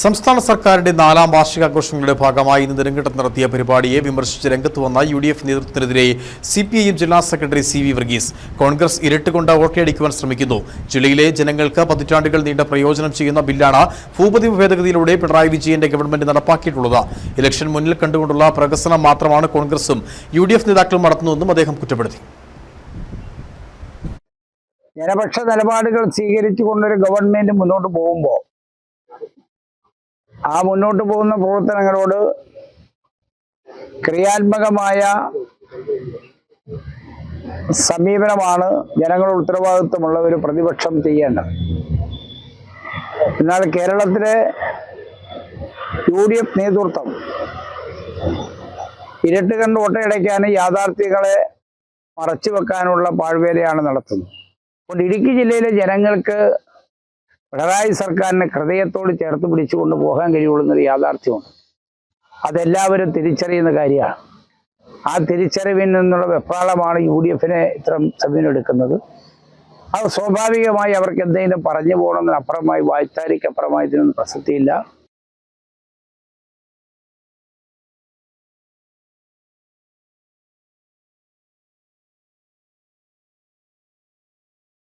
സംസ്ഥാന സർക്കാരിന്റെ നാലാം വാർഷികാഘോഷങ്ങളുടെ ഭാഗമായി ഇന്ന് നെടുങ്കണ്ടത്ത് നടത്തിയ പരിപാടിയെ വിമർശിച്ച് രംഗത്ത് വന്ന യു ഡി എഫ് നേതൃത്വത്തിനെതിരെ സി പി ഐ എം ജില്ലാ secretary C V Varghese Congress ഇരട്ടുകൊണ്ട് വോട്ടയടിക്കുവാൻ ശ്രമിക്കുന്നു. ജില്ലയിലെ ജനങ്ങൾക്ക് പതിറ്റാണ്ടുകൾ നീണ്ട പ്രയോജനം ചെയ്യുന്ന ബില്ലാണ് ഭൂപതി ഭേദഗതിയിലൂടെ പിണറായി വിജയന്റെ ഗവൺമെന്റ് നടപ്പാക്കിയിട്ടുള്ളത്. ഇലക്ഷൻ മുന്നിൽ കണ്ടുകൊണ്ടുള്ള പ്രകസനം മാത്രമാണ് കോൺഗ്രസും. യു ഡി എഫ് നേതാക്കളും നടത്തുന്നതെന്നും അദ്ദേഹം കുറ്റപ്പെടുത്തി. ജനപക്ഷ നിലപാടുകൾ സ്വീകരിച്ചുകൊണ്ടൊരു ഗവൺമെന്റ് മുന്നോട്ട് പോകുമ്പോൾ ആ മുന്നോട്ട് പോകുന്ന പ്രവർത്തനങ്ങളോട് ക്രിയാത്മകമായ സമീപനമാണ് ജനങ്ങളുടെ ഉത്തരവാദിത്വമുള്ള ഒരു പ്രതിപക്ഷം ചെയ്യേണ്ടത്. എന്നാൽ കേരളത്തിലെ യു ഡി എഫ് നേതൃത്വം ഇരട്ട് കണ്ട് ഒട്ടയടയ്ക്കാനും യാഥാർത്ഥ്യങ്ങളെ മറച്ചു വെക്കാനുള്ള പാഴ്വേലയാണ് നടത്തുന്നത്. അതുകൊണ്ട് ഇടുക്കി ജില്ലയിലെ ജനങ്ങൾക്ക് പിണറായി സർക്കാരിനെ ഹൃദയത്തോട് ചേർത്ത് പിടിച്ചുകൊണ്ട് പോകാൻ കഴിയുള്ളൂ എന്നൊരു യാഥാർത്ഥ്യമുണ്ട് അതെല്ലാവരും തിരിച്ചറിയുന്ന കാര്യമാണ്. ആ തിരിച്ചറിവിൽ നിന്നുള്ള വെപ്രാളമാണ് യു ഡി എഫിനെ ഇത്തരം സമീപെടുക്കുന്നത് അത് സ്വാഭാവികമായി അവർക്ക് എന്തെങ്കിലും പറഞ്ഞു പോകണമെന്നപ്പുറമായി വായ്ത്താരിക്കപ്പുറമായി ഇതിനൊന്നും പ്രസക്തിയില്ല.